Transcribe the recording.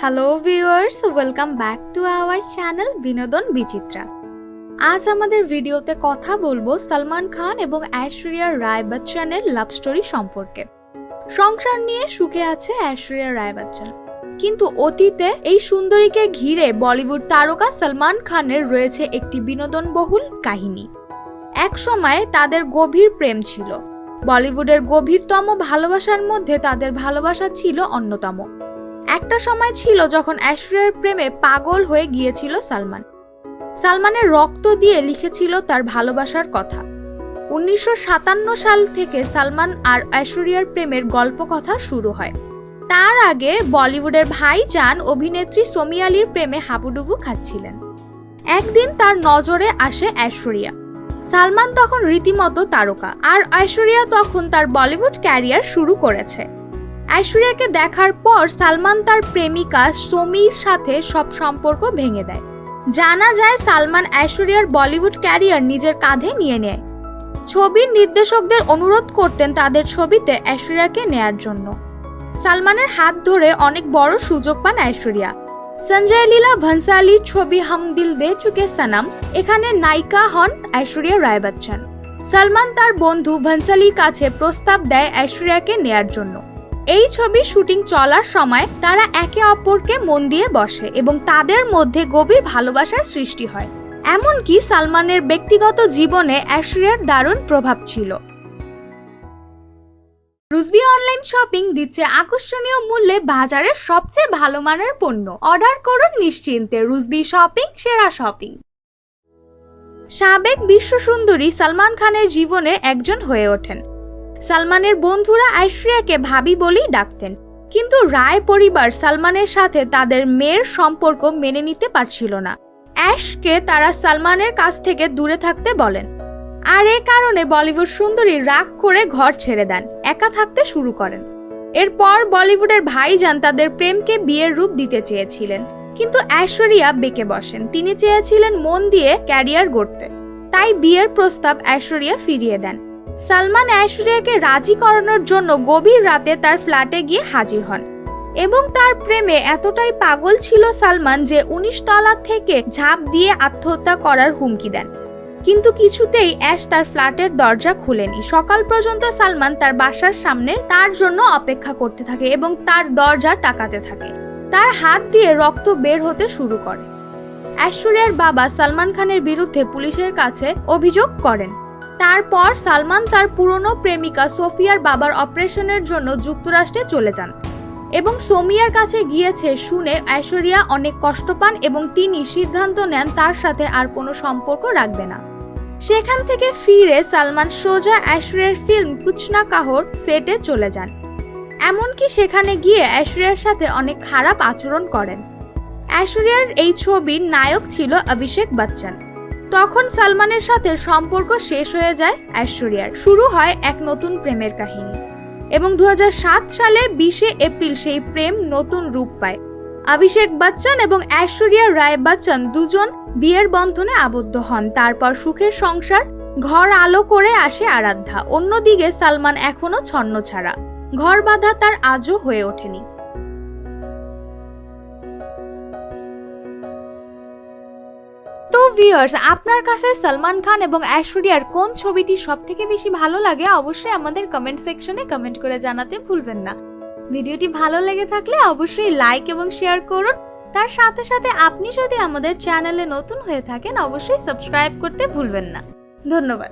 Hello viewers welcome back to our channel Binodon Bichitra আজ আমাদের ভিডিওতে কথা বলব সলমান খান এবং ঐশ্বরিয়া রায় বচ্চনের লাভ স্টোরি সম্পর্কে। সংসার নিয়ে সুখে আছে ঐশ্বরিয়া রায় বচ্চন। কিন্তু অতীতে এই সুন্দরীকে ঘিরে বলিউড তারকা সলমান খানের রয়েছে একটি বিনোদনবহুল কাহিনী। এক সময় তাদের গভীর প্রেম ছিল। বলিউডের গভীরতম ভালোবাসার মধ্যে তাদের ভালোবাসা ছিল অন্যতম। একটা সময় ছিল যখন ঐশ্বরিয়ার প্রেমে পাগল হয়ে গিয়েছিল সালমান। সালমানের রক্ত দিয়ে লিখেছিল তার ভালোবাসার কথা। উনিশশো সাতান্ন সাল থেকে সালমান আর ঐশ্বরিয়ার প্রেমের গল্প কথা শুরু হয়। তার আগে বলিউডের ভাই ভাইজান অভিনেত্রী সোমি আলীর প্রেমে হাবুডুবু খাচ্ছিলেন। একদিন তার নজরে আসে ঐশ্বরিয়া। সালমান তখন রীতিমতো তারকা, আর ঐশ্বরিয়া তখন তার বলিউড ক্যারিয়ার শুরু করেছে। ঐশ্বরিয়াকে দেখার পর সালমান তার প্রেমিকা সোমির সাথে সব সম্পর্ক ভেঙে দেয়। জানা যায় সালমান ঐশ্বরিয়ার বলিউড ক্যারিয়ার নিজের কাঁধে নিয়ে নেয়। ছবির নির্দেশকদের অনুরোধ করতেন তাদের ছবিতে ঐশ্বরিয়াকে নেয়ার জন্য। সালমানের হাত ধরে অনেক বড় সুযোগ পান ঐশ্বরিয়া। সঞ্জয় লীলা ভনসালির ছবি হাম দিল দে চুকে সানাম, এখানে নায়িকা হন ঐশ্বরিয়া রায় বচ্চন। সালমান তার বন্ধু ভনসালির কাছে প্রস্তাব দেয় ঐশ্বরিয়াকে নেয়ার জন্য। এই ছবির শুটিং চলার সময় তারা একে অপরকে মন দিয়ে বসে এবং তাদের মধ্যে গভীর ভালোবাসার সৃষ্টি হয়। এমনকি সালমানের ব্যক্তিগত জীবনে ঐশ্বরিয়ার দারুণ প্রভাব ছিল। রুজবি অনলাইন শপিং দিচ্ছে আকর্ষণীয় মূল্যে বাজারের সবচেয়ে ভালো মানের পণ্য। অর্ডার করুন নিশ্চিন্তে রুজবি শপিং, সেরা শপিং। সাবেক বিশ্ব সুন্দরী সালমান খানের জীবনে একজন হয়ে ওঠেন। সালমানের বন্ধুরা ঐশ্বরিয়াকে ভাবি বলেই ডাকতেন। কিন্তু রায় পরিবার সালমানের সাথে তাদের মেয়ের সম্পর্ক মেনে নিতে পারছিল না। অ্যাশকে তারা সালমানের কাছ থেকে দূরে থাকতে বলেন। আর এ কারণে বলিউড সুন্দরী রাগ করে ঘর ছেড়ে দেন, একা থাকতে শুরু করেন। এরপর বলিউডের ভাইজান তাদের প্রেমকে বিয়ের রূপ দিতে চেয়েছিলেন। কিন্তু ঐশ্বরিয়া বেঁকে বসেন। তিনি চেয়েছিলেন মন দিয়ে ক্যারিয়ার গড়তে। তাই বিয়ের প্রস্তাব ঐশ্বরিয়া ফিরিয়ে দেন। সালমান ঐশ্বরিয়াকে রাজি করানোর জন্য গভীর রাতে তার ফ্ল্যাটে গিয়ে হাজির হন। এবং তার প্রেমে এতটাই পাগল ছিল সালমান যে উনিশ তলা থেকে ঝাঁপ দিয়ে আত্মহত্যা করার হুমকি দেন। কিন্তু কিছুতেই অ্যাশ তার ফ্ল্যাটের দরজা খুলেনি। সকাল পর্যন্ত সালমান তার বাসার সামনে তার জন্য অপেক্ষা করতে থাকে এবং তার দরজা টাকাতে থাকে। তার হাত দিয়ে রক্ত বের হতে শুরু করে। ঐশ্বরিয়ার বাবা সালমান খানের বিরুদ্ধে পুলিশের কাছে অভিযোগ করেন। তারপর সালমান তার পুরনো প্রেমিকা সোফিয়ার বাবার অপারেশনের জন্য যুক্তরাষ্ট্রে চলে যান এবং সোমিয়ার কাছে গিয়েছে শুনে ঐশ্বরিয়া অনেক কষ্ট পান এবং তিনি সিদ্ধান্ত নেন তার সাথে আর কোনো সম্পর্ক রাখবে না। সেখান থেকে ফিরে সালমান সোজা ঐশ্বরিয়ার ফিল্ম কুচনা কাহর সেটে চলে যান। এমনকি সেখানে গিয়ে ঐশ্বরিয়ার সাথে অনেক খারাপ আচরণ করেন। ঐশ্বরিয়ার এই ছবির নায়ক ছিল অভিষেক বচ্চন। তখন সালমানের সাথে সম্পর্ক শেষ হয়ে যায় ঐশ্বরিয়ার। শুরু হয় এক নতুন প্রেমের কাহিনী। এবং দু হাজার সাত সালে বিশে এপ্রিল সেই প্রেম নতুন রূপ পায়। অভিষেক বচ্চন এবং ঐশ্বরিয়া রায় বচ্চন দুজন বিয়ের বন্ধনে আবদ্ধ হন। তারপর সুখের সংসার, ঘর আলো করে আসে আরাধ্যা। অন্যদিকে সালমান এখনও ছন্ন ছাড়া ঘর বাঁধা তার আজও হয়ে ওঠেনি। ভিউয়ার্স আপনার কাছে সলমান খান এবং ঐশ্বরিয়ার কোন ছবিটি সব থেকে বেশি ভালো লাগে অবশ্যই আমাদের কমেন্ট সেকশনে কমেন্ট করে জানাতে ভুলবেন না। ভিডিওটি ভালো লেগে থাকলে অবশ্যই লাইক এবং শেয়ার করুন। তার সাথে সাথে আপনি যদি আমাদের চ্যানেলে নতুন হয়ে থাকেন, অবশ্যই সাবস্ক্রাইব করতে ভুলবেন না। ধন্যবাদ।